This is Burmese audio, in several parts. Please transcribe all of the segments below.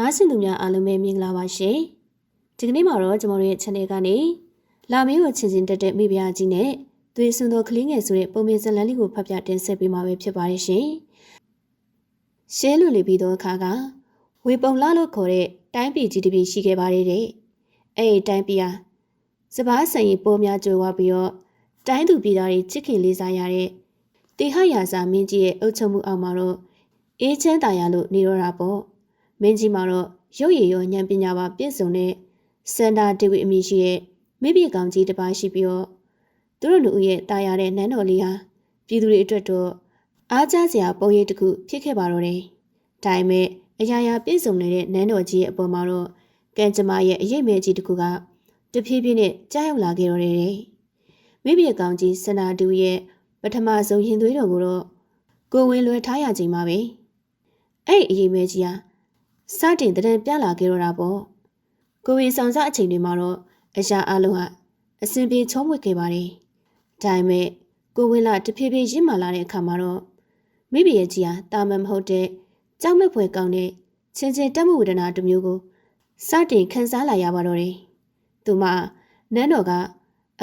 နားဆင်သူများအားလုံးပဲမင်္ဂလာပါရှင်ဒီကနေ့မှာတော့ကျွန်တော်တို့ရဲ့ channel ကနေလာမင်းကိုချင်းချင်းတက်တဲ့မိဖုရားကြီးနဲ့သွေးစွန်သောကလေးငယ်ဆိုတဲ့ပုံမြင်ဇာတ်လမ်းလေးကိုဖတ်ပြတင်ဆက်ပေးမှာပဲဖြစ်ပါတယ်ရှင်ရှဲလူလီပြီးသောအခါကဝေပုံလာလို့ခေါ်တဲ့တိုင်းပြည်ကြီးတစ်ပြည်ရှိခဲ့ပါတယ်တဲ့အဲ့ဒီတိုင်းပြည်ဟာစပားဆိုင်ရင်ပိုးများကြွယ်ဝပြီးတော့တိုင်းသူပြည်သားတွေချစ်ခင်လေးစားရတဲ့တေဟရာဇာမင်းကြီးရဲ့အုပ်ချုပ်မှုအောက်မှာတော့အေးချမ်းသာရလို့နေတော့တာပေါ့ မင်းကြီးမှာတော့ရုပ်ရည်ရောဉာဏ်ပညာပါပြည့်စုံတဲ့စန္ဒာဒေဝီအမည်ရှိတဲ့မိဘကောင်ကြီးတစ်ပါးရှိပြီးတော့သူတို့လူဦးရဲ့တာယာတဲ့နန်းတော်လေးဟာပြည်သူတွေအတွက်တော့အားကျစရာပုံရိပ်တစ်ခုဖြစ်ခဲ့ပါတော့တယ်။ဒါပေမဲ့အရာရာပြည့်စုံနေတဲ့နန်းတော်ကြီးရဲ့အပေါ်မှာတော့ကံကြမ္မာရဲ့အရေးမဲကြီးတစ်ခုကတဖြည်းဖြည်းနဲ့ကြားရောက်လာခဲ့တော့တယ်။မိဘကောင်ကြီးစန္ဒာဒေဝီရဲ့ပထမဆုံးရင်သွေးတော်ကိုတော့ကိုဝင်လွယ်ထားရချိန်မှာပဲ။အဲ့ဒီအရေးမဲကြီးဟာ စတင်တရင်ပြလာခဲ့တော့တာပေါ့ကိုဝေဆောင်စားအချိန်တွေမှာတော့အရာအလုံးဟာအစဉ်ပြေချုံးဝှက်ခဲ့ပါတယ်ဒါပေမဲ့ကိုဝေလာတဖြည်းဖြည်းရင့်မာလာတဲ့အခါမှာတော့မိဘရဲ့ကြီးဟာတာမန်မဟုတ်တဲ့ကြောက်မဲ့ဖွယ်ကောင်းတဲ့ချင်းချင်းတက်မှုဝေဒနာတစ်မျိုးကိုစတင်ခံစားလာရပါတော့တယ်သူမနန်းတော်က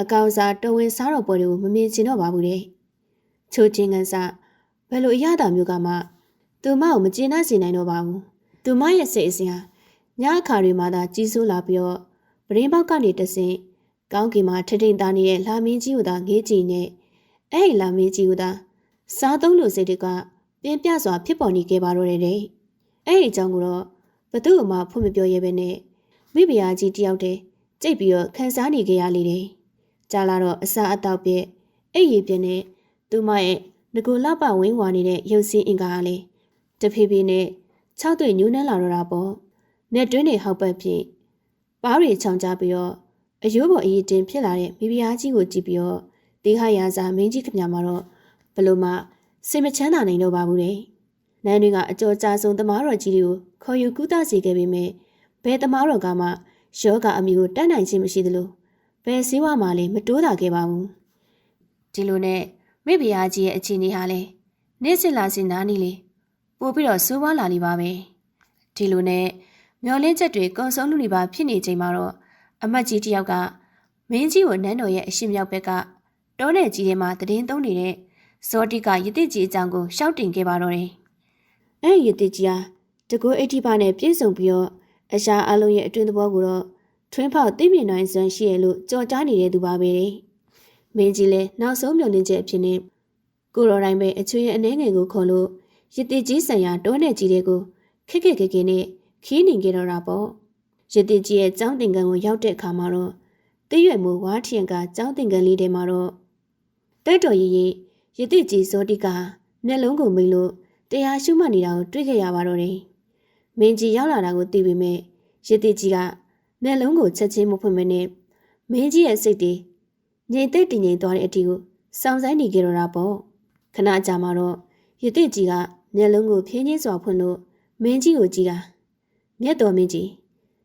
အကောင်စားတော်ဝင်စားတော်ပွဲတွေကိုမမြင်ချင်တော့ပါဘူးတဲ့ချိုးချင်းကန်စားဘယ်လိုအရသာမျိုးကမှသူမကိုမကျေနပ်စေနိုင်တော့ပါဘူး သူမရဲ့စိတ်အစဉ်ဟာညအခါတွေမှာသာကြီးစိုးလာပြီးတော့ပရင်းပေါက်ကနေတဆင့်ကောင်းကင်မှာထထိန်သားနေတဲ့လာမင်းကြီးကိုသာငေးကြည့်နေအဲ့ဒီလာမင်းကြီးကိုသာစားသုံးလို့စိတ်တွေကပြင်းပြစွာဖြစ်ပေါ်နေခဲ့ပါတော့တယ်တဲ့အဲ့ဒီအကြောင်းကိုတော့ဘသူ့မှဖွင့်မပြောရဲပဲနဲ့မိဖုရားကြီးတယောက်တည်းကြိတ်ပြီးတော့ခန်းစားနေကြရလေတယ်ကြာလာတော့အစာအသောက်ပြက်အဲ့ရီပြက်နဲ့သူမရဲ့ငကိုလပဝင်းဝါနေတဲ့ရုပ်စင်းအင်္ဂါဟာလေတဖြည်းဖြည်းနဲ့ ၆တွေ့ညူးနှမ်းလာတော့တာပေါ့မျက်တွင်းတွေဟောက်ပတ်ဖြစ်ပါးတွေချောင်ကြပြီးတော့အယိုးပေါ်အည်တင်ဖြစ်လာတဲ့မိဖုရားကြီးကိုကြည့်ပြီးတော့တေဟရာဇာမင်းကြီးခမမှာတော့ဘလို့မှစိတ်မချမ်းသာနိုင်တော့ပါဘူးတဲ့နန်းတွေကအကျော်ကြားဆုံးသမားတော်ကြီးတွေကိုခေါ်ယူကူးတာစေခဲ့ပေမဲ့ဘယ်သမားတော်ကမှယောဂအမျိုးကိုတတ်နိုင်ခြင်းမရှိသလိုဘယ်စည်းဝါမှလည်းမတိုးတာခဲ့ပါဘူးဒီလိုနဲ့မိဖုရားကြီးရဲ့အခြေအနေဟာလေနေ့စစ်လာစင်နားနီလေ ပို့ပြီးတော့စိုးဝါလာနေပါပဲဒီလိုနဲ့မျောလင်းချက်တွေကုံဆုံးလူနေပါဖြစ်နေချိန်မှာတော့အမတ်ကြီးတယောက်ကမင်းကြီးကိုနန်းတော်ရဲ့အရှိမြောက်ဘက်ကတောနယ်ကြီးထဲမှာတည်င်းသုံးနေတဲ့ဇောတိကယတိကြီးအကြောင်းကိုရှောက်တင်ခဲ့ပါတော့တယ်။အဲဒီယတိကြီးဟာတကူအဋ္ဌိပါနဲ့ပြည့်စုံပြီးတော့အရှာအလုံးရဲ့အတွင်းသဘောကိုတော့ထွင်းဖောက်သိမြင်နိုင်စွမ်းရှိရလို့ကြော်ကြားနေတဲ့သူပါပဲ။မင်းကြီးလည်းနောက်ဆုံးမျှော်လင့်ချက်အဖြစ်နဲ့ကိုရော်တိုင်းပဲအချွေရဲ့အနေငယ်ကိုခေါ်လို့ ရတိကြီးဆံရတောနယ်ကြီးတွေကိုခက်ခက်ခဲခဲနဲ့ခီးနေကြတော့တာပေါ့ရတိကြီးရဲ့ကျောင်းတင်ကန်ကိုရောက်တဲ့အခါမှာတော့တိရွယ်မူဝါထျံကကျောင်းတင်ကန်လေးထဲမှာတော့တက်တော်ရီရီရတိကြီးဇောတိကမျက်လုံးကိုမိလို့တရားရှုမှတ်နေတာကိုတွေ့ခဲ့ရပါတော့တယ်မင်းကြီးရောက်လာတာကိုသိပေမဲ့ရတိကြီးကမျက်လုံးကိုချက်ချင်းမဖွင့်မနဲ့မင်းကြီးရဲ့စိတ်တွေငြိမ်သက်တည်ငြိမ်သွားတဲ့အတီကိုစောင့်ဆိုင်နေကြတော့တာပေါ့ခဏကြာမှတော့ ရတိကြီးကမျက်လုံးကိုဖြင်းချင်းစွာဖွင့်လို့မင်းကြီးကိုကြည့်တာမြတ်တော်မင်းကြီး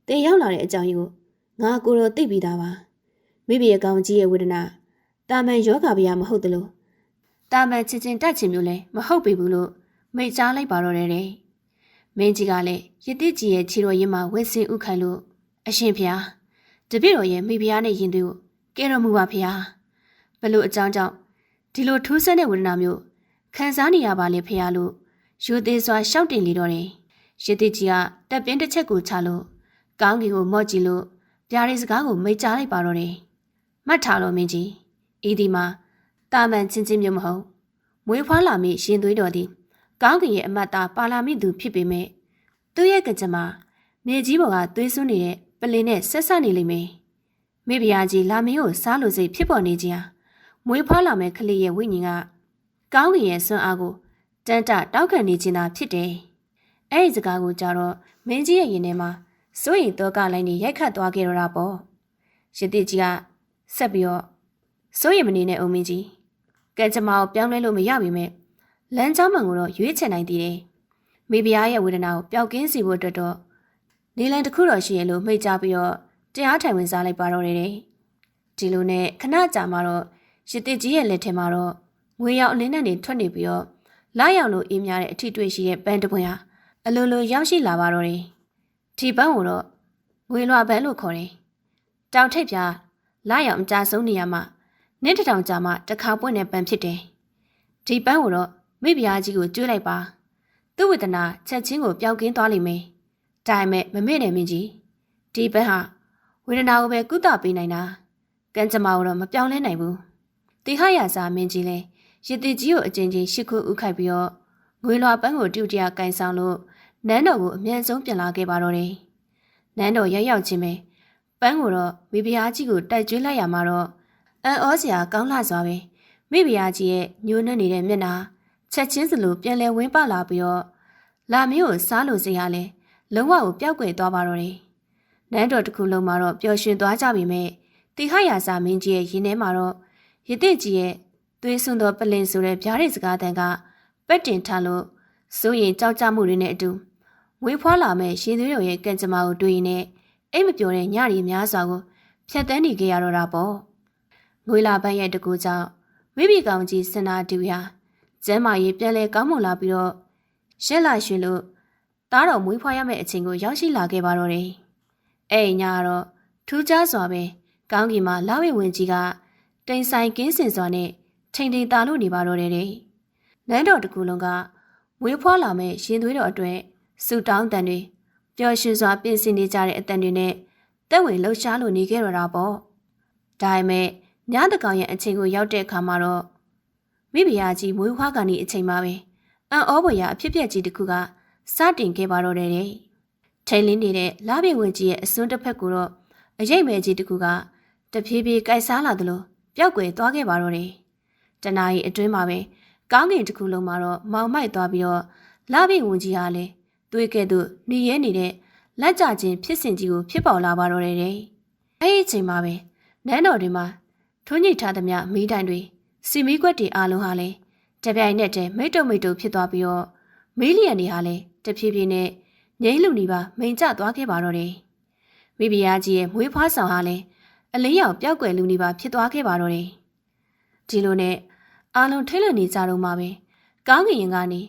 တင်ရောက်လာတဲ့အကြောင်းရင်းကိုငါကိုတော့သိပြီးသားပါမိဘရဲ့ကောင်းကြီးရဲ့ဝေဒနာတာမန်ယောဂဗျာမဟုတ်သလိုတာမန်ချစ်ချင်းတက်ချင်မျိုးလည်းမဟုတ်ပြီဘူးလို့မိတ်ကြားလိုက်ပါတော့တယ်တဲ့မင်းကြီးကလည်းရတိကြီးရဲ့ခြေတော်ရင်းမှာဝက်စင်ဥခိုင်လို့အရှင်ဖျားတပည့်တော်ရဲ့မိဖုရားနဲ့ယင်သွေးကိုကဲတော်မူပါဖျားဘလို့အကြောင်းကြောင့်ဒီလိုထူးဆန်းတဲ့ဝေဒနာမျိုး ခံစားနေရပါလေဖျားလို့ယူသေးစွာရှောက်တင်လေတော့တယ်ရတိကြီးကတက်ပင်းတစ်ချက်ကိုချလို့ကောင်းကင်ကိုမော့ကြည့်လို့ပြားရီစကားကိုမိတ်ကြားလိုက်ပါတော့တယ်မှတ်ထားလို့မင်းကြီးဤဒီမှာတာမန်ချင်းချင်းမျိုးမဟုတ်မွေးဖွားလာမိရှင်သွေးတော်သည်ကောင်းကင်ရဲ့အမတ်သားပါလာမိသူဖြစ်ပေမဲ့သူ့ရဲ့ကကြမှာမြေကြီးပေါ်ကသွေးစွန်းနေတဲ့ပလင်းနဲ့ဆက်ဆက်နေလိမ့်မယ်မိဖုရားကြီးလာမင်းကိုစားလို့စိတ်ဖြစ်ပေါ်နေခြင်းဟာမွေးဖွားလာမဲ့ကလေးရဲ့ဝိညာဉ်က ကောင်းကင်ရဲ့စွမ်းအားကိုတန်တတောက်ခံနေခြင်းသာဖြစ်တယ်။အဲ့ဒီစကားကိုကြတော့မင်းကြီးရဲ့ရင်ထဲမှာစိုးရိမ်တော့ကလိုက်နေရိုက်ခတ်သွားခဲ့တော့တာပေါ့။ရတိကြီးကဆက်ပြီးတော့စိုးရိမ်မနေနဲ့အုံမင်းကြီးကံကြမ္မာကိုပြောင်းလဲလို့မရပါပဲ။လမ်းကြောင်းမှန်ကိုတော့ရွေးချယ်နိုင်သေးတယ်။မိဖုရားရဲ့ဝေဒနာကိုပျောက်ကင်းစေဖို့အတွက်တော့နေလန်တစ်ခုတော့ရှိရလို့မိတ်ကြပြီးတော့တရားထိုင်ဝင်စားလိုက်ပါတော့တယ်။ဒီလိုနဲ့ခဏကြာမှတော့ရတိကြီးရဲ့လက်ထဲမှာတော့ ငွေရောက်အလင်းနဲ့နေထွက်နေပြီးတော့လာရောက်လို့အေးများတဲ့အထီးတွေ့ရှိတဲ့ပန်းတပွင့်ဟာအလိုလိုရောက်ရှိလာပါတော့တယ်။ဒီပန်းကိုတော့ငွေလွှာပန်းလို့ခေါ်တယ်တောင်ထိပ်ပြလာရောက်အကြဆုံးနေရမှာနင်းတစ်ထောင်ကြာမှတစ်ခါပွင့်တဲ့ပန်းဖြစ်တယ်ဒီပန်းကိုတော့မိဖုရားကြီးကိုကျွေးလိုက်ပါသူ့ဝေဒနာချက်ချင်းကိုပျောက်ကင်းသွားလိမ့်မယ်ဒါပေမဲ့မမေ့နဲ့မင်းကြီးဒီပန်းဟာဝေဒနာကိုပဲကုသပေးနိုင်တာကံကြမ္မာကိုတော့မပြောင်းလဲနိုင်ဘူးတိဟရစာမင်းကြီးလဲ ရစ်တီကြီးကိုအကျဉ်းချင်းရှစ်ခုဥခိုက်ပြီးတော့ငွေလွှာပန်းကိုတူတရာကင်ဆောင်လို့နန်းတော်ကိုအမြန်ဆုံးပြန်လာခဲ့ပါတော့တယ်နန်းတော်ရောက်ရောက်ချင်းပဲပန်းကိုတော့မိဖုရားကြီးကိုတိုက်ကျွေးလိုက်ရမှာတော့အံ့ဩစရာကောင်းလှစွာပဲမိဖုရားကြီးရဲ့ညှိုးနှက်နေတဲ့မျက်နှာချက်ချင်းစလိုပြန်လဲဝင်းပလာပြီးတော့လာမင်းကိုစားလို့စရာလဲလုံးဝကိုပျောက်ကွယ်သွားပါတော့တယ်နန်းတော်တစ်ခုလုံးမှာတော့ပျော်ရွှင်သွားကြပြီမဲ့တိဟရာစာမင်းကြီးရဲ့ရင်ထဲမှာတော့ရတိကြီးရဲ့ သွေးစွန်းသောပလင်ဆိုတဲ့ဗျားတဲ့စကားတန်ကပက်တင်ထားလို့စိုးရင်ကြောက်ကြမှုတွေနဲ့အတူဝေးဖွားလာမဲ့ရှင်သွေးတော်ရဲ့ကံကြမ္မာကိုတွေ့ရင်နဲ့အိမ်မပြောတဲ့ညရီများစွာကိုဖြတ်တန်းနေကြရတော့တာပေါ့ငွေလာပန်းရဲ့တကူကြောင့်မိဘကောင်ကြီးစင်နာတူရာကျမ်းမာရေးပြန်လဲကောင်းမွန်လာပြီးတော့ရှက်လာရွှင်လို့သားတော်မွေးဖွားရမယ့်အချိန်ကိုရောက်ရှိလာခဲ့ပါတော့တယ်အဲ့ညကတော့ထူးခြားစွာပဲကောင်းကင်မှာလာဝေဝင်ကြီးကတိမ်ဆိုင်ကင်းစင်စွာနဲ့ ထိန်ထိန်တာလို့နေပါတော့တယ်တဲ့နန်းတော်တကူလုံးကမွေးဖွားလာမဲ့ရှင်သွေးတော်အတွက်ဆူတောင်းတန်တွေပျော်ရွှင်စွာပြင်ဆင်နေကြတဲ့အတန်တွေနဲ့တက်ဝင်လှုပ်ရှားလို့နေခဲ့ရတာပေါ့ဒါပေမဲ့ညတကောင်ရဲ့အချိန်ကိုရောက်တဲ့အခါမှာတော့မိဖုရားကြီးမွေးဖွားကန်ဒီအချိန်မှာပဲအံ့ဩဖွယ်ရာအဖြစ်အပျက်ကြီးတစ်ခုကစတင်ခဲ့ပါတော့တယ်တဲ့ထိန်လင်းနေတဲ့လာပင်ဝင်ကြီးရဲ့အစွန်းတစ်ဖက်ကိုတော့အရိပ်မဲကြီးတစ်ခုကတဖြည်းဖြည်းကိုက်စားလာသလိုပျောက်ကွယ်သွားခဲ့ပါတော့တယ် တနာရီအတွင်းမှာပဲကောင်းကင်တစ်ခုလုံးမှာတော့မောင်မိုက်သွားပြီးတော့လာပင်ဝင်ကြီးဟာလည်းသွေးကဲ့သို့နေရဲနေတဲ့လက်ကြခြင်းဖြစ်စဉ်ကြီးကိုဖြစ်ပေါ်လာပါတော့တယ်တဲ့အဲ့ဒီအချိန်မှာပဲနန်းတော်တွေမှာထွန်းညိထားသမျှမိတိုင်တွေစီမီကွက်တွေအားလုံးဟာလည်းတပြိုင်နက်တည်းမိတ်တုံမိတ်တုံဖြစ်သွားပြီးတော့မီလီယံတွေဟာလည်းတဖြည်းဖြည်းနဲ့ငိမ့်လူနေပါမိန်ကျသွားခဲ့ပါတော့တယ်မိဖုရားကြီးရဲ့မွေးဖွားဆောင်ဟာလည်းအလင်းရောင်ပျောက်ကွယ်လူနေပါဖြစ်သွားခဲ့ပါတော့တယ်ဒီလိုနဲ့ အားလုံးထိတ်လန့်နေကြတော့မှပဲကောင်းကင်ရင်ကနေ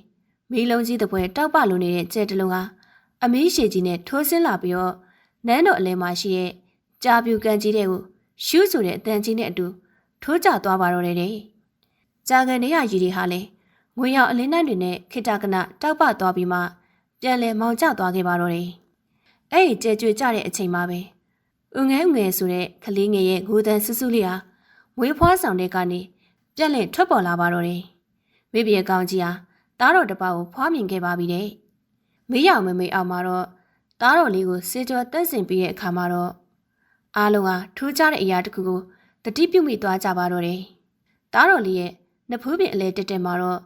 မီးလုံးကြီးတစ်ပွဲတောက်ပလိုနေတဲ့ကျဲတလုံးဟာအမီးရှည်ကြီးနဲ့ထိုးဆင်းလာပြီးတော့နန်းတော်အလဲမှာရှိတဲ့ကြာပြူကန်ကြီးတဲ့ကိုရှူးဆိုတဲ့အတန်ကြီးနဲ့အတူထိုးကျသွားပါတော့တယ်တဲ့။ကြာကန်နေရကြီးတွေဟာလည်းငွေရောက်အလင်းနှံတွေနဲ့ခိတကနတောက်ပသွားပြီးမှပြန်လဲမောင်ကျသွားခဲ့ပါတော့တယ်။အဲ့ဒီကြဲကြွေကြတဲ့အချိန်မှာပဲဥငဲဥငဲဆိုတဲ့ကလေးငယ်ရဲ့ငိုတန်ဆူဆူလေးဟာဝေးဖွားဆောင်တဲ့ကနေ ပြက်လက်ထွက်ပေါ်လာပါတော့တယ်။မိဘရဲ့ကောင်းကြီးဟာတားတော်တစ်ပါးကိုဖွားမြင်ခဲ့ပါပြီတဲ့။မေးရမမေးအောင်မှာတော့တားတော်လေးကိုစေကြောတက်ဆင်ပြီးတဲ့အခါမှာတော့အားလုံးဟာထူးခြားတဲ့အရာတစ်ခုကိုတတိပြုမိသွားကြပါတော့တယ်။တားတော်လေးရဲ့နဖူးပင်အလဲတက်တက်မှာတော့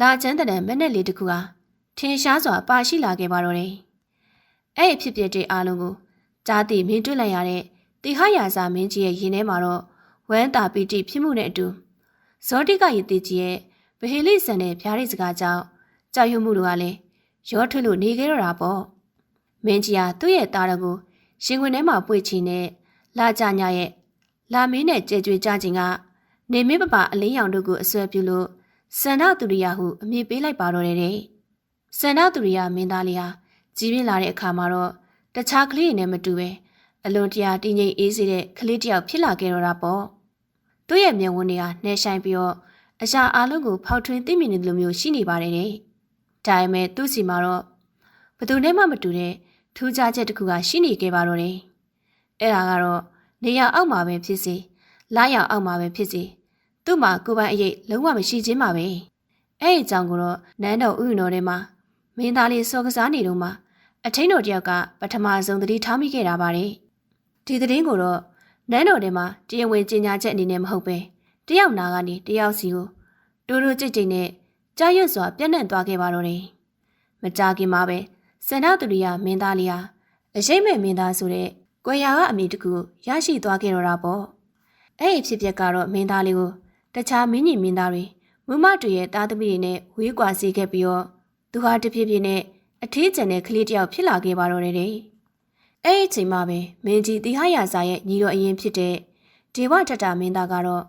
လာချမ်းတဲ့မက်နဲ့လေးတစ်ခုဟာထင်ရှားစွာပါရှိလာခဲ့ပါတော့တယ်။အဲ့ဒီဖြစ်ပျက်တဲ့အားလုံးကိုကြားသိမြင်တွေ့လိုက်ရတဲ့တိဟရာဇာမင်းကြီးရဲ့ရင်ထဲမှာတော့ဝမ်းတာပီတိဖြစ်မှုနဲ့အတူ ဇောတိကရည်တိကြီးရဲ့ဗဟေလိဆန်တဲ့ဖြားရိစကားကြောင့်ကြောက်ရွံ့မှုတို့ကလည်းရောထွေးလို့နေခဲ့တော့တာပေါ့မင်းကြီးကသူ့ရဲ့သားတော်ကိုရှင်ခွင်ထဲမှာပွေချင်နဲ့လာကြညာရဲ့လာမင်းနဲ့ကြဲကြွေကြခြင်းကနေမင်းပပအလင်းရောင်တို့ကိုအဆွဲပြုလို့စန္ဒသူရိယဟုအမည်ပေးလိုက်ပါတော့တယ်တဲ့စန္ဒသူရိယမင်းသားလေးဟာကြီးပြင်းလာတဲ့အခါမှာတော့တခြားကလေးတွေနဲ့မတူပဲအလွန်တရာတည်ငြိမ်အေးစေတဲ့ကလေးတစ်ယောက်ဖြစ်လာခဲ့တော့တာပေါ့ သူ့ရဲ့မျက်ဝန်းတွေဟာနှဲဆိုင်ပြီးတော့အရာအလုံးကိုဖောက်ထွင်းသိမြင်နေတယ်လို့မျိုးရှိနေပါတယ်တဲ့ဒါပေမဲ့သူ့စီမှာတော့ဘသူနဲ့မှမတူတဲ့ထူးခြားချက်တစ်ခုကရှိနေခဲ့ပါတော့တယ်အဲ့ဒါကတော့နေရအောက်မှာပဲဖြစ်စေလာရအောက်မှာပဲဖြစ်စေသူ့မှာကိုယ်ပိုင်အရေးလုံးဝမရှိခြင်းပါပဲအဲ့ဒီအကြောင်းကိုတော့နန်းတော်ဥယျာဉ်တော်ထဲမှာမင်းသားလေးစောကစားနေတော့မှအထင်းတော်တယောက်ကပထမဆုံးသတိထားမိခဲ့တာပါတယ်ဒီသတင်းကိုတော့ နန်းတော်ထဲမှာတရားဝင်ကြေညာချက်အနေနဲ့မဟုတ်ပဲတယောက်နာကနေတယောက်စီကိုတိုးတိုးကြိတ်ကြိတ်နဲ့ကြားရွတ်စွာပြန့်နှံ့သွားခဲ့ပါတော့တယ်မကြခင်မှာပဲစန္ဒသူရိယမင်းသားလေးဟာအရှိမ့်မဲ့မင်းသားဆိုတဲ့ကွယ်ရာကအမိတကူရရှိသွားခဲ့တော့တာပေါ့အဲ့ဒီဖြစ်ပျက်ကတော့မင်းသားလေးကိုတခြားမင်းကြီးမင်းသားတွေမမတူရဲ့တားသမီးတွေနဲ့ဝေးကွာစေခဲ့ပြီးတော့သူဟာတဖြည်းဖြည်းနဲ့အထီးကျန်တဲ့ကလေးတယောက်ဖြစ်လာခဲ့ပါတော့တယ်တဲ့ အဲ့ဒီအချိန်မှာပဲမင်းကြီးတိဟရာစာရဲ့ညီတော်အရင်ဖြစ်တဲ့ဒေဝထတာမင်းသားကတော့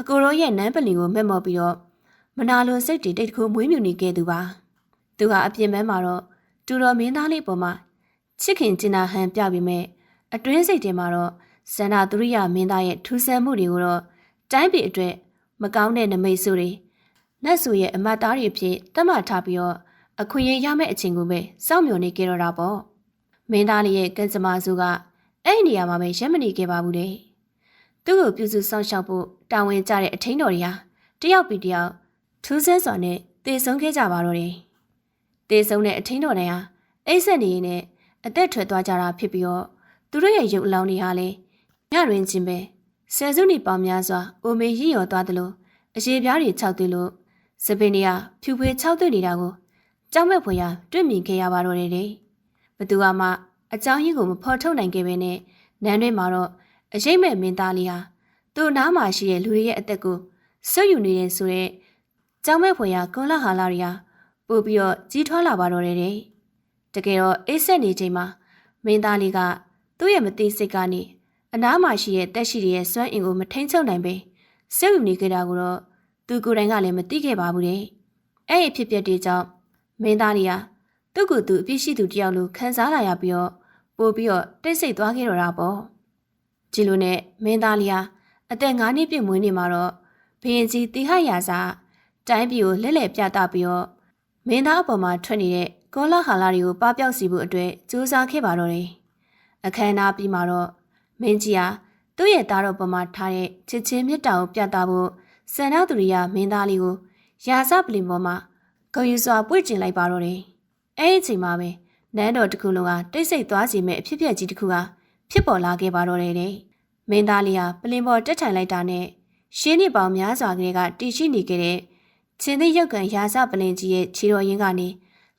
အကိုရောရဲ့နန်းပလီကိုမက်မော်ပြီးတော့မနာလိုစိတ်တွေတိတ်တခုမွေးမြူနေခဲ့သူပါသူဟာအပြင်ပန်းမှာတော့တူတော်မင်းသားလေးပေါ်မှာချစ်ခင်ကျင်နာဟန်ပြပြီးမဲ့အတွင်းစိတ်ထဲမှာတော့ဇန္နာသူရိယမင်းသားရဲ့ထူးဆန်းမှုတွေကိုတော့တိုင်းပြည်အတွက်မကောင်းတဲ့နမိတ်ဆိုတွေနတ်ဆူရဲ့အမတ်သားတွေအဖြစ်တတ်မှတ်ထားပြီးတော့အခွင့်အရေးရမယ့်အချိန်ကိုပဲစောင့်မျှော်နေကြတော့တာပေါ့ မင်းသားလေးရဲ့ကံစမာစုကအဲ့ဒီနေရာမှာပဲရက်မနေခဲ့ပါဘူးတဲ့သူ့ကိုပြုစုစောင့်ရှောက်ဖို့တာဝန်ကျတဲ့အထင်းတော်တွေဟာတယောက်ပြီးတယောက်ထူးဆန်းစွာနဲ့တည်ဆုံးခဲ့ကြပါတော့တယ်တည်ဆုံးတဲ့အထင်းတော်တွေဟာအိတ်ဆက်နေရင်နဲ့အသက်ထွက်သွားကြတာဖြစ်ပြီးတော့သူတို့ရဲ့ရုပ်အလောင်းတွေဟာလည်းညတွင်ချင်းပဲဆယ်စုနှစ်ပေါင်းများစွာအိုမေရည်ရော်သွားသလိုအရေပြားတွေခြောက်သွေးလို့စပင်တွေကဖြူဖွေးခြောက်သွေးနေတာကိုကြောက်မဲ့ဖွယ်ရာတွေ့မြင်ခဲ့ရပါတော့တယ်တဲ့ဘ သူကမှအကြောင်းရင်းကိုမဖော်ထုတ်နိုင်ခဲ့ပဲနဲ့နန်းတွင်မှာတော့အရေးမဲ့မင်းသားလေးဟာသူ့နားမှာရှိတဲ့လူတွေရဲ့အသက်ကိုဆွတ်ယူနေတဲ့ဆိုတဲ့ကြောက်မဲ့ဖွယ်ရာကွန်လဟာလာတွေဟာပို့ပြီးတော့ကြီးထွားလာပါတော့တယ်တဲ့တကယ်တော့အိတ်ဆက်နေချိန်မှာမင်းသားလေးကသူ့ရဲ့မသိစိတ်ကနေအနားမှာရှိတဲ့တက်ရှိရဲ့စွမ်းအင်ကိုမထိန်ချုပ်နိုင်ပဲစိတ်ယူနေကြတာကိုတော့သူကိုယ်တိုင်ကလည်းမသိခဲ့ပါဘူးတဲ့အဲ့ဒီဖြစ်ပျက်တွေကြောင့်မင်းသားလေးဟာ သူ့ကိုယ်သူအပြစ်ရှိသူတယောက်လိုခံစားလာရပြီးတော့ပို့ပြီးတော့တိတ်ဆိတ်သွားခဲ့တော့တာပေါ့ဒီလိုနဲ့မင်းသားလေးဟာအသက်9နှစ်ပြည့်မွေးနေမှာတော့ဘရင်ကြီးတိဟရာစာတိုင်းပြည်ကိုလက်လက်ပြသပြီးတော့မင်းသားအပေါ်မှာထွက်နေတဲ့ကောလာဟာလာတွေကိုပပျောက်စီဖို့အတွက်ကြိုးစားခဲ့ပါတော့တယ်အခမ်းအနားပြီးမှာတော့မင်းကြီးဟာသူ့ရဲ့သားတော်ပေါ်မှာထားတဲ့ချစ်ချင်းမြတ်တာကိုပြသဖို့စန္ဒသူရိယမင်းသားလေးကိုရာဇပလင်ပေါ်မှာဂုံယူစွာပွေ့ကျင်လိုက်ပါတော့တယ် အဲ့ဒီအချိန်မှာပဲနန်းတော်တစ်ခုလုံးကတိတ်ဆိတ်သွားစီမဲ့အဖြစ်ပြက်ကြီးတစ်ခုကဖြစ်ပေါ်လာခဲ့ပါတော့တယ်တဲ့မင်းသားလေးဟာပလင်ပေါ်တက်ထိုင်လိုက်တာနဲ့ရှင်းနှစ်ပေါင်းများစွာကလေးကတည်ရှိနေခဲ့တဲ့ချင်းသိရုပ်ကန်ရာဇပလင်ကြီးရဲ့ခြေတော်ရင်းကနေ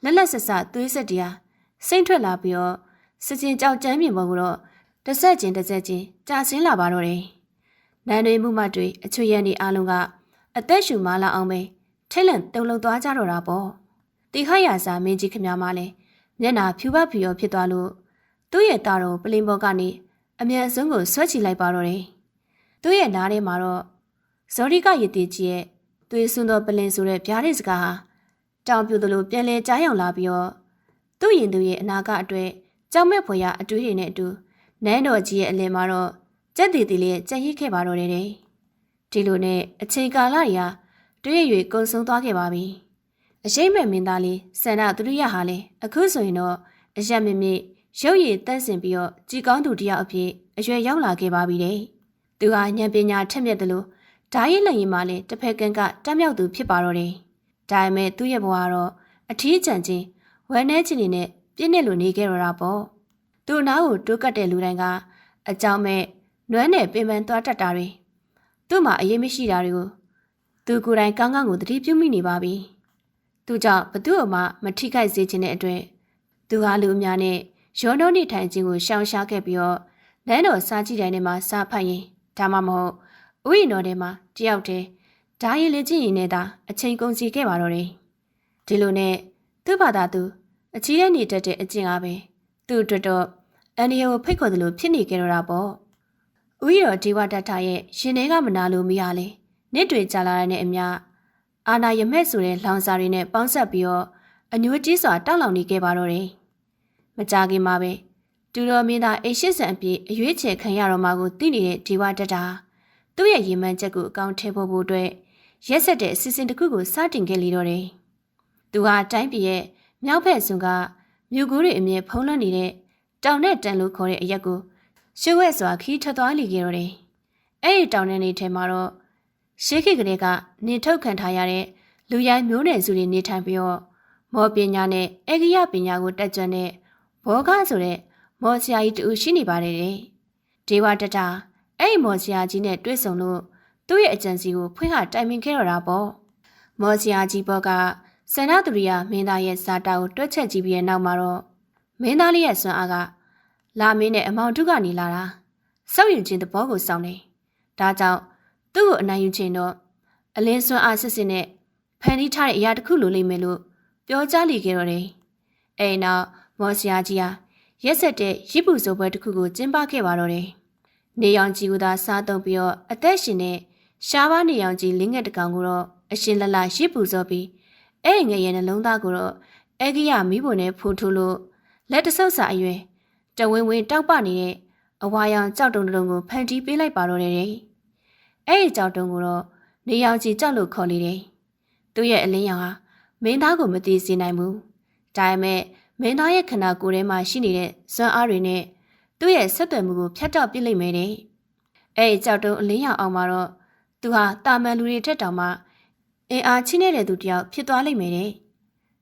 လက်လက်ဆက်ဆက်သွေးဆက်တရားစိမ့်ထွက်လာပြီးတော့စကြင်ကြောက်ကြမ်းမြင်ပေါ်ကတော့တစ်ဆက်ချင်းတစ်ဆက်ချင်းကြာဆင်းလာပါတော့တယ်။နန်းတွေမှုမှတ်တွေအချွေရန်ဒီအားလုံးကအသက်ရှူမလာအောင်ပဲထိတ်လန့်တုန်လှုပ်သွားကြတော့တာပေါ့။ တီခရစာမင်းကြီးခမများမလဲမျက်နာဖြူပဖြူရောဖြစ်သွားလို့သူ့ရဲ့သားတော်ပလင်ပေါ်ကနေအမြန်ဆုံးကိုဆွဲချီလိုက်ပါတော့တယ်။သူ့ရဲ့နားထဲမှာတော့ဇော်ရိကရည်တည်ကြီးရဲ့သွေးစွန်းသောပလင်ဆိုတဲ့ဗျာဒိတ်စကားဟာတောင်ပြူသလိုပြန်လဲကြားရောက်လာပြီးတော့သူ့ရင်သူရဲ့အနာကအတွေ့ကြောက်မဲ့ဖွယ်ရအတွေးတွေနဲ့အတူနန်းတော်ကြီးရဲ့အလယ်မှာတော့ကြက်တီတီလေးကြက်ရစ်ခဲ့ပါတော့တယ်တဲ့ဒီလိုနဲ့အချိန်ကာလတွေကတွေ့ရွေကုံဆုံးသွားခဲ့ပါပြီ အရှိမ့်မဲ့မင်းသားလေးဆန္ဒသူရိယဟာလည်းအခုဆိုရင်တော့အရက်မမြင့်ရုပ်ရည်တန့်စင်ပြီးတော့ကြည်ကောင်းသူတယောက်အဖြစ်အရွယ်ရောက်လာခဲ့ပါပြီတဲ့သူဟာဉာဏ်ပညာထက်မြက်တယ်လို့ဓာရီလက်ရင်မှာလည်းတစ်ဖက်ကန်ကတက်မြောက်သူဖြစ်ပါတော့တယ်ဒါပေမဲ့သူ့ရဲ့ဘဝကတော့အထီးကျန်ချင်းဝမ်းနေခြင်းနဲ့ပြည့်နေလို့နေခဲ့ရတာပေါ့သူ့နားကိုတိုးကတ်တဲ့လူတိုင်းကအကြောင်းမဲ့နွမ်းနဲ့ပင်ပန်းသွားတတ်တာတွေသူ့မှာအရေးမရှိတာတွေကိုသူကိုယ်တိုင်ကောင်းကောင်းကိုသတိပြုမိနေပါပြီ သူကြောင့်ဘသူ့အမမထိခိုက်စေခြင်းတဲ့အတွက်သူဟာလူအများနဲ့ရောနှောနေထိုင်ခြင်းကိုရှောင်ရှားခဲ့ပြီးတော့လမ်းတော်စားကြည့်တိုင်းထဲမှာစားဖတ်ရင်ဒါမှမဟုတ်ဥယျာဉ်တော်ထဲမှာတယောက်တည်းဓာရီလေ့ကျင့်ရင်နဲ့သာအချိန်ကုန်စီခဲ့ပါတော့တယ်ဒီလိုနဲ့သူ့ဘာသာသူအချီးတဲ့နေတတ်တဲ့အကျင့်အားပဲသူ့အတွက်တော့အန်ဒီယိုကိုဖိတ်ခေါ်တယ်လို့ဖြစ်နေကြတော့တာပေါ့ဥယျာဉ်တော်ဒီဝတတရဲ့ရှင်ထဲကမနာလို့မရလေနှစ်တွေကြာလာတဲ့အမျှ အာနာယမက်ဆိုတဲ့လောင်စာတွေနဲ့ပေါင်းဆက်ပြီးတော့အညွှကြီးစွာတောက်လောင်နေခဲ့ပါတော့တယ်မကြခင်မှာပဲတူတော်မင်းသားအိတ်ရှိဆန်အပြည့်အရွေးချယ်ခံရတော့မှကိုသိနေတဲ့ဒီဝတတသူ့ရဲ့ရေမှန်းချက်ကိုအကောင့်ထဲဖို့ဖို့အတွက်ရက်ဆက်တဲ့အစီအစဉ်တစ်ခုကိုစတင်ခဲ့လေတော့တယ်သူဟာတိုင်းပြည်ရဲ့မြောက်ဘက်စွန်ကမြို့ကူးတွေအမြဲဖုံးလွှမ်းနေတဲ့တောင်နဲ့တန်လို့ခေါ်တဲ့အရက်ကိုရွှေဝဲစွာခီးထွက်သွားလိခဲ့တော့တယ်။အဲ့ဒီတောင်နဲ့နေထဲမှာတော့ ရှေးခေတ်ကလေးကနေထုတ်ခံထားရတဲ့လူရိုင်းမျိုးနွယ်စုတွေနေထိုင်ပြီးတော့မော်ပညာနဲ့အေဂိယပညာကိုတက်ကြွတဲ့ဘောဂဆိုတဲ့မော်ဆရာကြီးတူရှိနေပါတယ်တဲ့။ဒေဝတတအဲ့ဒီမော်ဆရာကြီးနဲ့တွေ့ဆုံလို့သူ့ရဲ့အကြံစီကိုဖွင့်ဟတိုင်ပင်ခဲ့တော့တာပေါ့။မော်ဆရာကြီးဘောကဆန္ဒသူရိယမင်းသားရဲ့ဇာတာကိုတွက်ချက်ကြည့်ပြီးတဲ့နောက်မှာတော့မင်းသားလေးရဲ့စွမ်းအားကလာမင်းနဲ့အမောင်တုကနေလာတာစောက်ယူခြင်းသဘောကိုစောင့်နေဒါကြောင့် သူ့ကိုအနိုင်ယူခြင်းတော့အလင်းစွမ်းအားစစ်စစ်နဲ့ဖန်တီးထားတဲ့အရာတစ်ခုလိုလိမ့်မယ်လို့ပြောကြားလိခဲ့တော့တယ်အဲနောက်မော်စရာကြီးဟာရက်ဆက်တဲ့ရစ်ပူစိုးပွဲတစ်ခုကိုကျင်းပခဲ့ပါတော့တယ်နေရောင်ကြီးကသာစားသုံးပြီးတော့အသက်ရှင်တဲ့ရှားပါးနေရောင်ကြီးလင်းငယ်တကောင်ကိုတော့အရှင်လလရစ်ပူစောပြီးအဲ့ငယ်ရဲ့နှလုံးသားကိုတော့အေဂိယမိဖို့နဲ့ဖိုးထိုးလို့လက်တဆုပ်စာအရွယ်တဝင်းဝင်းတောက်ပနေတဲ့အဝါရောင်ကြောက်တုံတုံကိုဖန်တီးပေးလိုက်ပါတော့တယ်တဲ့ အဲ့ဒီကြောက်တုံကိုတော့နေရောင်ကြီးကြောက်လို့ခေါ်လေတယ်သူ့ရဲ့အလင်းရောင်ဟာမင်းသားကိုမသိစေနိုင်ဘူးဒါပေမဲ့မင်းသားရဲ့ခန္ဓာကိုယ်ထဲမှာရှိနေတဲ့စွမ်းအားတွေနဲ့သူ့ရဲ့ဆက်သွယ်မှုကိုဖျက်တောက်ပစ်လိုက်မယ်တဲ့အဲ့ဒီကြောက်တုံအလင်းရောင်အောင်မှာတော့သူဟာတာမန်လူတွေထက်တောင်မှအင်အားချင်းနေတဲ့သူတယောက်ဖြစ်သွားလိမ့်မယ်တဲ့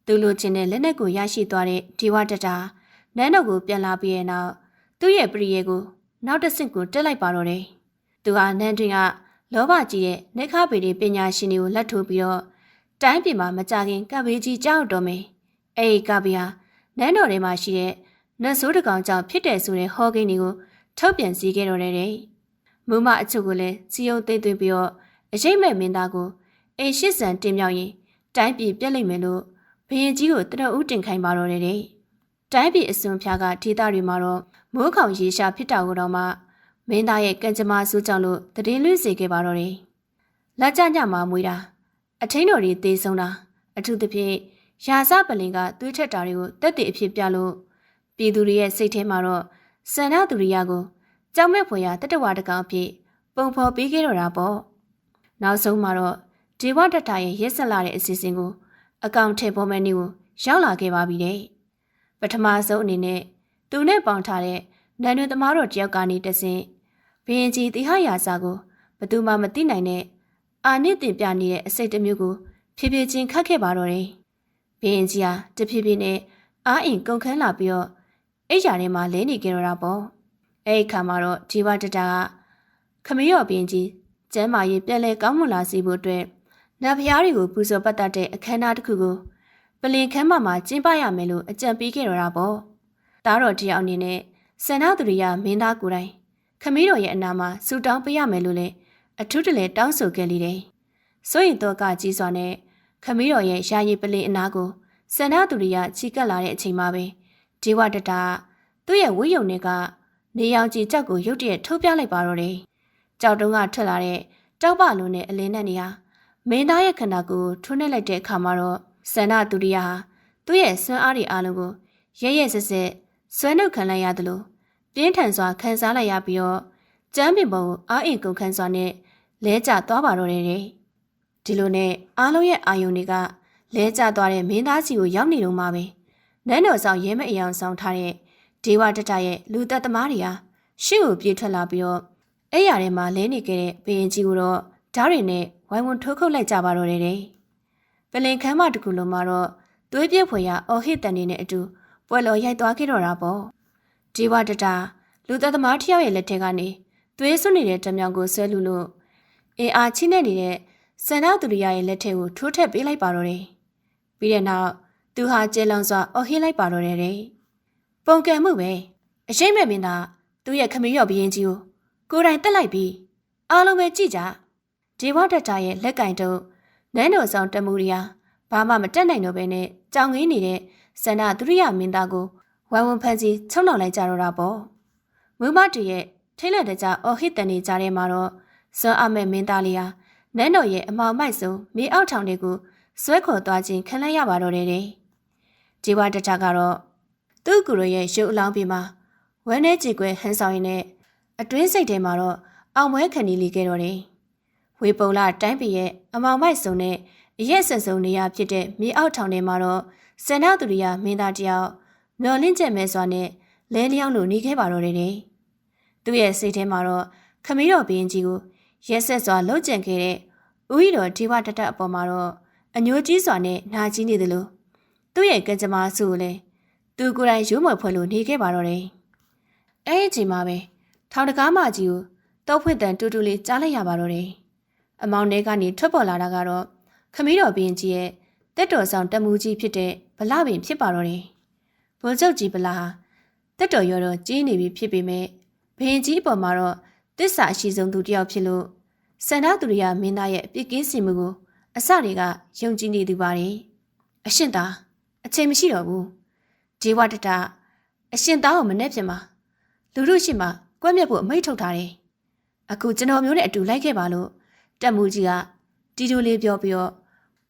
သူလိုချင်တဲ့လက်နက်ကိုရရှိသွားတဲ့ဒီဝတတာနန်းတော်ကိုပြန်လာပြီးရဲ့နောက်သူ့ရဲ့ပရိယေကိုနောက်တစ်ဆင့်ကိုတက်လိုက်ပါတော့တယ်သူဟာနန်းတွင်က လောဘကြီးရဲ့နေခါပေတွေပညာရှင်တွေကိုလက်ထိုးပြီးတော့တိုင်းပြည်မှာမကြခင်ကပ်ဘေးကြီးကြောက်တော်မယ်အဲ့ဒီကပ်ဘေးဟာနန်းတော်ထဲမှာရှိတဲ့နတ်ဆိုးတကောင်ကြောင့်ဖြစ်တယ်ဆိုတဲ့ဟောကိန်းတွေကိုထုတ်ပြန်စီခဲ့တော်တယ်တဲ့မူမအချုပ်ကိုလည်းစီယုံသိမ့်သွင်းပြီးတော့အရေးမဲ့မင်းသားကိုအိမ်ရှိစံတင်မြောက်ရင်တိုင်းပြည်ပြက်လိမ့်မယ်လို့ဘရင်ကြီးကိုတရဦးတင်ခိုင်းပါတော့တယ်တဲ့တိုင်းပြည်အစွန်ဖျားကဒေသတွေမှာတော့မိုးခေါင်ရေရှာဖြစ်တာကိုတော့မှ မင်းသားရဲ့ကံကြမ္မာစုကြောင့်လို့တည်င်းလွင့်စေခဲ့ပါတော့တယ်လက်ကြညမှာမွေးတာအထင်းတော်တွေသေဆုံးတာအထူးသဖြင့်ရာဇပလင်ကသွေးထက်တာတွေကိုတက်တည်အဖြစ်ပြလို့ပြည်သူတွေရဲ့စိတ်ထဲမှာတော့စန္ဒသူရိယကိုကြောက်မဲ့ဖွယ်ရာတတဝါတကောင်အဖြစ်ပုံဖော်ပေးခဲ့တော့တာပေါ့နောက်ဆုံးမှာတော့ဒေဝတတရဲ့ရက်ဆက်လာတဲ့အစီအစဉ်ကိုအကောင့်ထဲပေါ်မဲ့နေကိုရောက်လာခဲ့ပါပြီတဲ့ပထမဆုံးအနေနဲ့သူနဲ့ပေါင်ထားတဲ့နန်ရွေသမားတော်တယောက်ကနေတဆင့် ဘရင်ကြီးတိဟရာစာကိုဘသူမှမသိနိုင်တဲ့အာနစ်တင်ပြနေတဲ့အစိတ်တစ်မျိုးကိုဖြည်းဖြည်းချင်းခတ်ခဲ့ပါတော့တယ်။ဘရင်ကြီးဟာတဖြည်းဖြည်းနဲ့အာအင်ကုန်ခန်းလာပြီးတော့အိတ်ရာထဲမှာလဲနေကြတော့တာပေါ့။အဲ့ဒီခါမှာတော့ဂျီဝတတာကခမရော့ဘရင်ကြီးကျမ်းမာရေးပြန်လဲကောင်းမွန်လာစေဖို့အတွက်နတ်ဖျားတွေကိုပူဇော်ပတ်သက်တဲ့အခမ်းအနားတစ်ခုကိုပလင်ခမ်းမမှာကျင်းပရမယ်လို့အကြံပေးခဲ့တော့တာပေါ့။ဒါတော့တယောက်အနေနဲ့စန္ဒသူရိယမင်းသားကိုယ်တိုင် ခမီးတော်ရဲ့အနာမှာဆူတောင်းပေးရမယ်လို့လည်းအထူးတလဲတောင်းဆိုခဲ့လေတယ်။စိုးရင်တော့ကကြီးစွာနဲ့ခမီးတော်ရဲ့ယာယီပလင်အနာကိုစန္ဒသူရိယချီကပ်လာတဲ့အချိန်မှာပဲဒီဝတတာသူ့ရဲ့ဝိယုံတွေကနေရောင်ကြီးကြောက်ကိုရုတ်တရက်ထုတ်ပြလိုက်ပါတော့တယ်။ကြောက်တုံးကထွက်လာတဲ့တောက်ပလုံးနဲ့အလင်းနဲ့နေဟာမင်းသားရဲ့ခန္ဓာကိုယ်ထိုးနှက်လိုက်တဲ့အခါမှာတော့စန္ဒသူရိယဟာသူ့ရဲ့စွမ်းအားတွေအားလုံးကိုရဲရဲဆက်ဆက်ဆွဲနှုတ်ခံလိုက်ရသလို ပြင်းထန်စွာခံစားလိုက်ရပြီးတော့ကျမ်းပင်ပေါ်ကိုအားအင်ကုန်ခန်းစွာနဲ့လဲကျသွားပါတော့တယ်ဒီလိုနဲ့အားလုံးရဲ့အာယုန်တွေကလဲကျသွားတဲ့မင်းသားစီကိုရောက်နေတော့မှပဲနန်းတော်ဆောင်ရဲမအယောင်ဆောင်ထားတဲ့ဒေဝတတရဲ့လူသက်သမားတွေဟာရှေ့ကိုပြေးထွက်လာပြီးတော့အဲ့ရထဲမှာလဲနေခဲ့တဲ့ဘရင်ကြီးကိုတော့ဓာတ်တွေနဲ့ဝိုင်းဝန်းထိုးခုတ်လိုက်ကြပါတော့တယ်ပလင်ခမ်းမတကူလုံးမှာတော့သွေးပြက်ဖွယ်ရအော်ဟစ်တန်နေတဲ့အတူပွဲလော်ရိုက်သွားခဲ့တော့တာပေါ့ ဒီဝတတာလူသက်သမားတစ်ယောက်ရဲ့လက်ထက်ကနေသွေးစွနေတဲ့တမြောင်ကိုဆွဲလူလို့အင်အားချင်းနဲ့နေတဲ့စန္ဒသူရိယရဲ့လက်ထက်ကိုထိုးထက်ပေးလိုက်ပါတော့တယ်ပြီးတဲ့နောက်သူဟာကျဲလောင်စွာအော်ဟစ်လိုက်ပါတော့တယ်ပုံကံမှုပဲအရှိမ့်မဲ့မင်းသားသူ့ရဲ့ခမည်းရော့ဘရင်ကြီးကိုကိုယ်တိုင်တက်လိုက်ပြီးအားလုံးပဲကြည့်ကြဒီဝတတာရဲ့လက်ကင်တုပ်နန်းတော်ဆောင်တမှုရီယာဘာမှမတက်နိုင်တော့ဘဲနဲ့ကြောင်ငင်းနေတဲ့စန္ဒသူရိယမင်းသားကို ဝိုင်းဝန်းဖန်စီချုံနှောင်လိုက်ကြတော့တာပေါ့မူမတူရဲ့ထိလက်တကြအော်ဟစ်တန်နေကြတဲ့မှာတော့စွမ်းအမဲ့မင်းသားလေးဟာနန်းတော်ရဲ့အမောင်မိုက်ဆုံးမြေအောက်ထောင်တွေကိုဆွဲခေါ်သွားခြင်းခံလိုက်ရပါတော့တယ်တဲ့ဒီဝတတကတော့သူ့ကူရရဲ့ရုပ်အလောင်းပြေမှာဝမ်းနေကြည်ကွယ်ဟန်ဆောင်ရင်းနဲ့အတွင်းစိတ်ထဲမှာတော့အောင်ပွဲခံနေလိခဲ့တော့တယ်ဝေပုံလာတိုင်းပြည်ရဲ့အမောင်မိုက်ဆုံးနဲ့အရက်ဆက်ဆုံးနေရဖြစ်တဲ့မြေအောက်ထောင်ထဲမှာတော့စန္ဒသူရိယမင်းသားတယောက် မျော်လင့်ချက်မဲစွာနဲ့လဲလျောင်းလို့နေခဲ့ပါတော့တယ်။သူ့ရဲ့စိတ်ထဲမှာတော့ခမီးတော်ဘင်းကြီးကိုရက်ဆက်စွာလှုပ်ကြံခဲ့တဲ့ဦးရီတော်ဒီဝတတအပေါ်မှာတော့အညိုကြီးစွာနဲ့နာကြီးနေတယ်လို့သူ့ရဲ့ကံကြမ္မာစုကိုလည်းသူကိုယ်တိုင်ရုံးမွယ်ဖွဲ့လို့နေခဲ့ပါတော့တယ်။အဲ့ဒီအချိန်မှာပဲထောင်တကားမကြီးကိုတောက်ဖွင့်တန်တူတူလေးကြားလိုက်ရပါတော့တယ်။အမောင်ထဲကနေထွက်ပေါ်လာတာကတော့ခမီးတော်ဘင်းကြီးရဲ့တက်တော်ဆောင်တမှုကြီးဖြစ်တဲ့ဗလာပင်ဖြစ်ပါတော့တယ်။ ဗိုလ်ချုပ်ကြီးဗလာဟာတက်တော်ရောတော့ကြီးနေပြီဖြစ်ပေမဲ့ဘင်းကြီးအပေါ်မှာတော့တစ္ဆာအရှိဆုံးသူတစ်ယောက်ဖြစ်လို့စန္ဒသူရိယမင်းသားရဲ့အပြစ်ကင်းစီမှုကိုအစတွေကယုံကြည်နေသူပါတယ်။အရှင်သားအချိန်မရှိတော့ဘူး။ဒေဝတတအရှင်သားကိုမနဲ့ပြင်ပါလူတို့ရှိမှကွက်မြက်ဖို့အမိတ်ထုတ်ထားတယ်။အခုကျွန်တော်မျိုးနဲ့အတူလိုက်ခဲ့ပါလို့တက်မှုကြီးကတီတိုလေးပြောပြီးတော့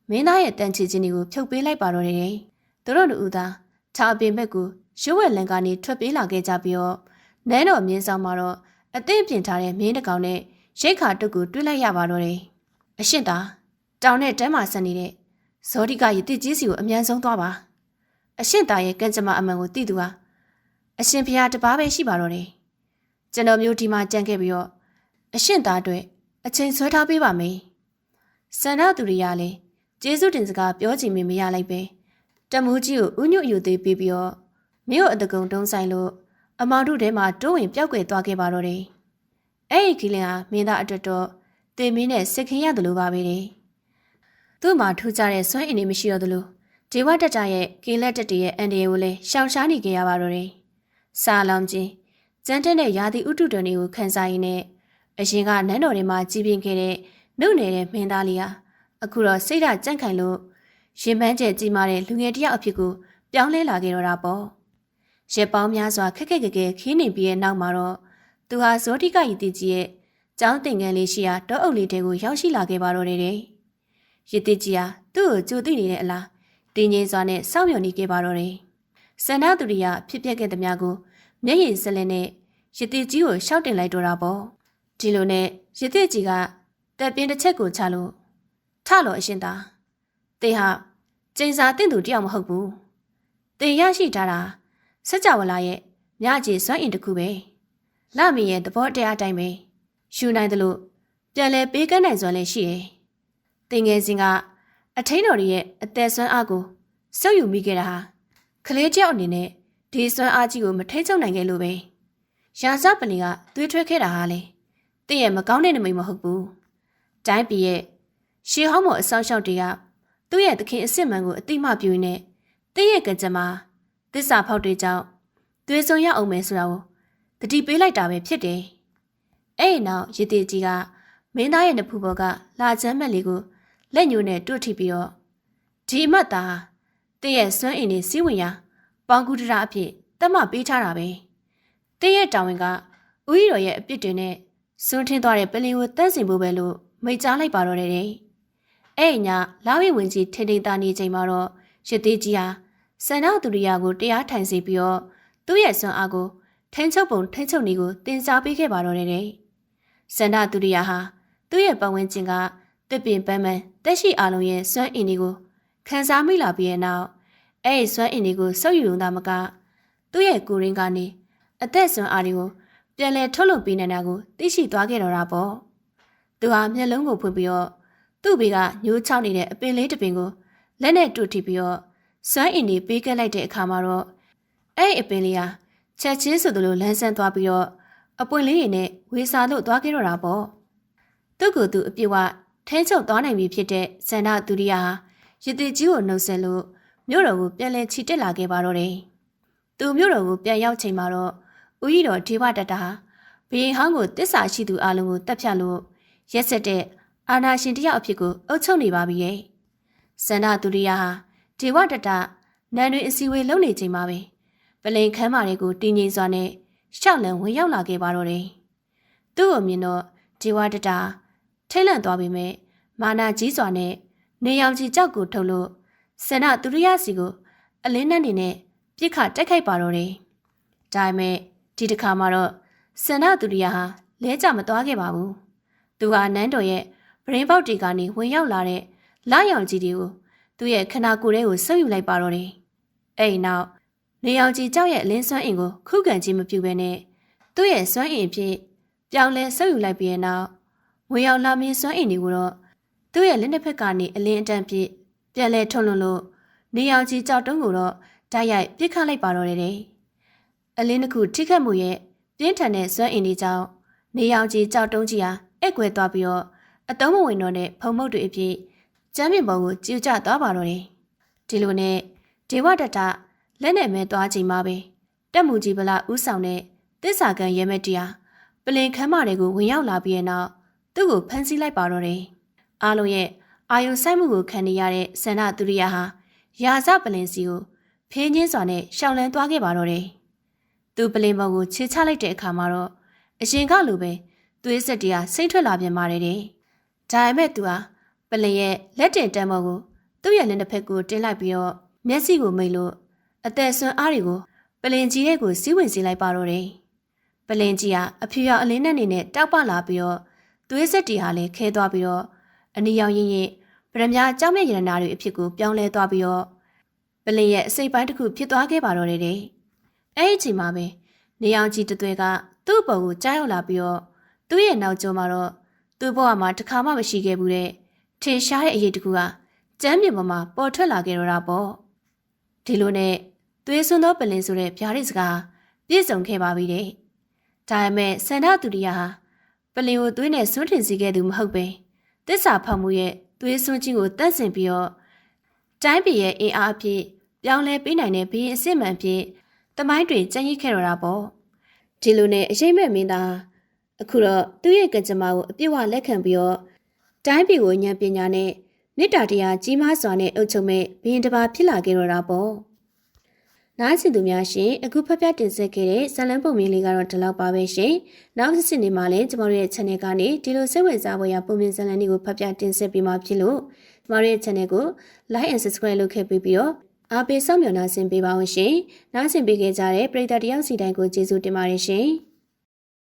မင်းသားရဲ့တန်ချီချင်းတွေကိုဖြုတ်ပေးလိုက်ပါတော့တယ်။သူတို့လူဦးသား ခြာအပင်ဘက်ကိုရုပ်ဝက်လန်ကနေထွက်ပြေးလာခဲ့ကြပြီးတော့နန်းတော်မြင်းဆောင်မှာတော့အသင့်ပြင်ထားတဲ့မြင်းတစ်ကောင်နဲ့ရိတ်ခါတုတ်ကိုတွေ့လိုက်ရပါတော့တယ်။အရှင်သာတောင်နဲ့တန်းမာဆက်နေတဲ့ဇောတိကရတိကြီးစီကိုအမြန်ဆုံးသွားပါ။အရှင်သာရဲ့ကံကြမ္မာအမှန်ကိုသိသူဟာအရှင်ဖျားတပားပဲရှိပါတော့တယ်။ကျွန်တော်မျိုးဒီမှာကြံခဲ့ပြီးတော့အရှင်သာအတွက်အချိန်ဆွဲထားပေးပါမယ်။စန္ဒသူရိယလည်းကျေးဇူးတင်စကားပြောချင်မမရလိုက်ပဲ တမူးကြီးကိုဥညွတ်ယူသေးပြီးပြီးတော့မြို့အတကုံတုံးဆိုင်လို့အမောင်တို့ထဲမှာတိုးဝင်ပြောက်ကွယ်သွားခဲ့ပါတော့တယ်။အဲ့ဒီကလေးဟာမင်းသားအတွက်တော့တင်မင်းနဲ့စစ်ခင်ရတယ်လို့ပါပဲတဲ့။သူ့မှာထူးခြားတဲ့စွမ်းအင်တွေမရှိတော့သလိုဒေဝတတရဲ့ကေလက်တက်တရဲ့အန်ဒီယိုကိုလည်းရှောင်ရှားနေကြရပါတော့တယ်။စာလောင်ချင်းကျန်းတဲ့ရာသီဥတုတော်တွေကိုခန်းစားရင်းနဲ့အရင်ကနန်းတော်တွေမှာကြီးပြင်းခဲ့တဲ့နှုတ်နေတဲ့မင်းသားလေးဟာအခုတော့စိတ်ဓာတ်ကြန့်ခိုင်လို့ ရင်ပန်းကျဲကြီးမားတဲ့လူငယ်တစ်ယောက်အဖြစ်ကိုပြောင်းလဲလာခဲ့တော့တာပေါ့ရက်ပေါင်းများစွာခက်ခက်ကြဲကြဲခင်းနေပြီးတဲ့နောက်မှာတော့သူဟာဇောတိကယီတီကြီးရဲ့ကျောင်းတင်ငန်းလေးရှိရာတောအုပ်လေးတဲကိုရောက်ရှိလာခဲ့ပါတော့တယ်ရတီကြီးဟာသူ့ကိုကြိုသိနေတဲ့အလားတင်းငိမ့်စွာနဲ့စောင့်မျှော်နေခဲ့ပါတော့တယ်စန္ဒသူရိယဖြစ်ပျက်ခဲ့တဲ့များကိုမျက်ရည်စလင်းနဲ့ရတီကြီးကိုရှောက်တင်လိုက်တော့တာပေါ့ဒီလိုနဲ့ရတီကြီးကတက်ပြင်းတစ်ချက်ကိုချလို့ထလို့အရှင်သာ တေဟာကျင်းစာတင့်သူတယောက်မဟုတ်ဘူးတေရရှိထားတာစကြဝဠာရဲ့မြကြီးစွမ်းအင်တစ်ခုပဲလမင်းရဲ့သဘောတရားအတိုင်းပဲယူနိုင်တယ်လို့ပြန်လဲပေးကမ်းနိုင်စွမ်းလည်းရှိတယ်တင်ငယ်စဉ်ကအထိန်တော်ရဲ့အသက်ဆွမ်းအားကိုစုပ်ယူမိခဲ့တာဟာကလေးတယောက်အနေနဲ့ဒီစွမ်းအားကြီးကိုမထိချုံနိုင်ခဲ့လို့ပဲရာဇပလင်ကသွေးထွက်ခဲ့တာဟာလေတင့်ရဲ့မကောင်းတဲ့နမိတ်မဟုတ်ဘူးတိုင်းပြည်ရဲ့ရှေးဟောင်းမော်အဆောင်ရှောက်တွေက သူ့ရဲ့သခင်အစ်စ်မှန်ကိုအတိမပြုနေတင့်ရဲ့ကကြမ္မာတစ္ဆာဖောက်တွေကြောင့်သွေးစုံရအောင်မယ်ဆိုတာကိုတတိပေးလိုက်တာပဲဖြစ်တယ်အဲ့ဒီနောက်ရည်တည်ကြီးကမင်းသားရဲ့နဖူပေါ်ကလာချမ်းမက်လေးကိုလက်ညှိုးနဲ့တွတ်ထိပြီးတော့ဒီအမတ်သားတင့်ရဲ့စွမ်းအင်နဲ့စီးဝင်ရာပေါင်ကူတရာအဖြစ်တတ်မှပေးထားတာပဲတင့်ရဲ့တာဝန်ကဦးရီတော်ရဲ့အပြစ်တွေနဲ့စွန့်ထင်းသွားတဲ့ပလင်ကိုတန့်စင်ဖို့ပဲလို့မိတ်ကြားလိုက်ပါတော့တယ်တဲ့ အဲ့ညလာဝိဝင်ကြီးထိန်ထိန်သားနေချိန်မှာတော့ရသေးကြီးဟာစန္ဒသူရိယာကိုတရားထိုင်စေပြီးတော့သူ့ရဲ့စွမ်းအားကိုထိန်ချုပ်ပုံထိန်ချုပ်နေကိုတင်စားပေးခဲ့ပါတော့တယ်စန္ဒသူရိယာဟာသူ့ရဲ့ပတ်ဝန်းကျင်ကတစ်ပင်ပန်းပန်းတက်ရှိအလုံးရဲ့စွမ်းအင်တွေကိုခံစားမိလာပြီးတဲ့နောက်အဲ့ဒီစွမ်းအင်တွေကိုစုပ်ယူတာမကသူ့ရဲ့ကိုရင်းကနေအသက်စွမ်းအားတွေကိုပြန်လဲထုတ်လုပ်ပေးနေတာကိုသိရှိသွားခဲ့တော့တာပေါ့သူဟာမျက်လုံးကိုဖွင့်ပြီးတော့ သူ့ဘေကညိုးချောက်နေတဲ့အပင်လေးတစ်ပင်ကိုလက်နဲ့တူထိပြီးတော့စွမ်းအင်တွေပေးခဲ့လိုက်တဲ့အခါမှာတော့အဲ့ဒီအပင်လေးဟာချက်ချင်းဆိုသလိုလန်းဆန်းသွားပြီးတော့အပွင့်လေးရည်နဲ့ဝေစာလို့သွားခဲ့တော့တာပေါ့သူ့ကိုယ်သူအပြစ်ဝထဲချုပ်သွားနိုင်ပြီဖြစ်တဲ့ဇန္ဒသူရိယာဟာရည်တည်ကြီးကိုနှုတ်ဆက်လို့မြို့တော်ကိုပြန်လဲချီတက်လာခဲ့ပါတော့တယ်သူမြို့တော်ကိုပြန်ရောက်ချိန်မှာတော့ဦးကြီးတော်ဒေဝတတဟာဘီရင်ဟောင်းကိုတစ္ဆာရှိသူအလုံးကိုတပ်ဖြတ်လို့ရက်ဆက်တဲ့ အာနာရှင်တယောက်အဖြစ်ကိုအုပ်ချုပ်နေပါပြီရဲ့စန္ဒသူရိယာဟာဒေဝတတနန်းတွင်အစည်းအဝေးလုပ်နေချိန်မှာပဲပလင်ခမ်းမာတွေကိုတင်းငိမ့်စွာနဲ့ရှောက်လန်ဝင်ရောက်လာခဲ့ပါတော့တယ်သူ့ကိုမြင်တော့ဒေဝတတထိတ်လန့်သွားပြီမဲ့မာနာကြီးစွာနဲ့နေရောင်ကြီးကြောက်ကိုထုတ်လို့စန္ဒသူရိယာစီကိုအလင်းနဲ့နေနဲ့ပြစ်ခတက်ခိုက်ပါတော့တယ်ဒါပေမဲ့ဒီတစ်ခါမှာတော့စန္ဒသူရိယာဟာလဲကြမသွားခဲ့ပါဘူးသူဟာနန်းတော်ရဲ့ ဗရင်ပေါက်တီကနေဝင်ရောက်လာတဲ့လာရောင်ကြီးတွေကိုသူ့ရဲ့ခနာကိုယ်ထဲကိုဆုပ်ယူလိုက်ပါတော့တယ်အဲ့ဒီနောက်နေရောင်ကြီးကြောက်ရဲ့အလင်းစွမ်းအင်ကိုခုခံခြင်းမပြုဘဲနဲ့သူ့ရဲ့စွမ်းအင်အဖြစ်ပြောင်းလဲဆုပ်ယူလိုက်ပြီးတဲ့နောက်ငွေရောင်လာမင်းစွမ်းအင်တွေကိုတော့သူ့ရဲ့လက်နှစ်ဖက်ကနေအလင်းအတန်းပြစ်ပြန်လဲထွန်းလွန်လို့နေရောင်ကြီးကြောက်တုံးကိုတော့ဓာတ်ရိုက်ပြစ်ခတ်လိုက်ပါတော့တယ်။အလင်းတစ်ခုထိခတ်မှုရဲ့ပြင်းထန်တဲ့စွမ်းအင်တွေကြောင့်နေရောင်ကြီးကြောက်တုံးကြီးဟာအက်ကွယ်သွားပြီးတော့ အတုံးမဝင်တော့တဲ့ဖုံမုတ်တွေအဖြစ်ကျမ်းပြင်ပေါ်ကိုကျူကျသွားပါတော့တယ်။ဒီလိုနဲ့ဒေဝတတလက်နဲ့မဲသွားချိန်မှာပဲတက်မှုကြီးဗလာဥဆောင်တဲ့တစ္ဆာကန်ရဲမက်တီယာပလင်ခမ်းမတွေကိုဝင်ရောက်လာပြီးတဲ့နောက်သူ့ကိုဖမ်းဆီးလိုက်ပါတော့တယ်။အားလုံးရဲ့အာယုံဆိုင်မှုကိုခံနေရတဲ့ဆန္ဒသူရိယာဟာရာဇပလင်စီကိုဖေးညင်းစွာနဲ့ရှောင်လန်းသွားခဲ့ပါတော့တယ်။သူပလင်ပေါ်ကိုခြေချလိုက်တဲ့အခါမှာတော့အရင်ကလိုပဲသွေးဆက်တရားစိမ့်ထွက်လာပြန်ပါတယ်တဲ့။ ဒါပေမဲ့သူဟာပလင်ရဲ့လက်တင်တန်းပေါ်ကိုသူ့ရဲ့လက်တစ်ဖက်ကိုတင်းလိုက်ပြီးတော့မျက်စိကိုမိတ်လို့အသက်ဆွမ်းအားတွေကိုပလင်ကြီးရဲ့ကိုစီးဝင်စီလိုက်ပါတော့တယ်ပလင်ကြီးကအဖြူရောင်အလင်းနဲ့နေနဲ့တောက်ပလာပြီးတော့သွေးဆက်တီဟာလည်းခဲသွားပြီးတော့အနီရောင်ရင်ရင်ဗရမ ्या ကြောက်မဲ့ရတနာတွေအဖြစ်ကိုပြောင်းလဲသွားပြီးတော့ပလင်ရဲ့အစိပ်ပိုင်းတစ်ခုဖြစ်သွားခဲ့ပါတော့တယ်တဲ့အဲ့ဒီအချိန်မှာပဲနေအောင်ကြီးတသွဲကသူ့ဘုံကိုကြားရောက်လာပြီးတော့သူ့ရဲ့နောက်ကျောမှာတော့ သူ့ဘဝမှာတစ်ခါမှမရှိခဲ့ဘူးတဲ့ထင်ရှားတဲ့အရေးတစ်ခုကကျမ်းမြေပေါ်မှာပေါ်ထွက်လာခဲ့တော့တာပေါ့ဒီလိုနဲ့သွေးစွန်းသောပလင်ဆိုတဲ့ဗျာဒိတ်စကားပြည့်စုံခဲ့ပါပြီတဲ့ဒါပေမဲ့စန္ဒတူရိယာဟာပလင်ကိုသွေးနဲ့ဆွန်းထင်စီခဲ့သူမဟုတ်ပဲတစ္ဆာဖောက်မှုရဲ့သွေးစွန်းခြင်းကိုတတ်ဆင်ပြီးတော့တိုင်းပြည်ရဲ့အင်အားအဖြစ်ပြောင်းလဲပေးနိုင်တဲ့ဘင်းအစ်စ်မှန်ဖြစ်တမိုင်းတွေကြံ့ရစ်ခဲ့တော့တာပေါ့ဒီလိုနဲ့အရေးမဲ့မင်းသား အခုတော့သူ့ရဲ့ကံကြမ္မာကိုအပြည့်အဝလက်ခံပြီးတော့တိုင်းပြည်ကိုဉာဏ်ပညာနဲ့မေတ္တာတရားကြီးမားစွာနဲ့အုပ်ချုပ်မဲ့ဘင်းတစ်ပါးဖြစ်လာခဲ့တော့တာပေါ့နားချင်သူများရှင်အခုဖတ်ပြတင်ဆက်ခဲ့တဲ့ဇာလန်ပုံမြင်လေးကတော့ဒီလောက်ပါပဲရှင်နောက်တစ်စစ်နေမှာလည်းကျမတို့ရဲ့ channel ကနေဒီလိုစိတ်ဝင်စားဖွယ်ရာပုံမြင်ဇာလန်တွေကိုဖတ်ပြတင်ဆက်ပေးမှာဖြစ်လို့ကျမတို့ရဲ့ channel ကို like and subscribe လုပ်ခဲ့ပြီးပြီးတော့အားပေးဆောင်မျှော်နှာဆင်ပေးပါအောင်ရှင်နားဆင်ပေးခဲ့ကြတဲ့ပရိသတ်တယောက်စီတိုင်းကိုကျေးဇူးတင်ပါတယ်ရှင်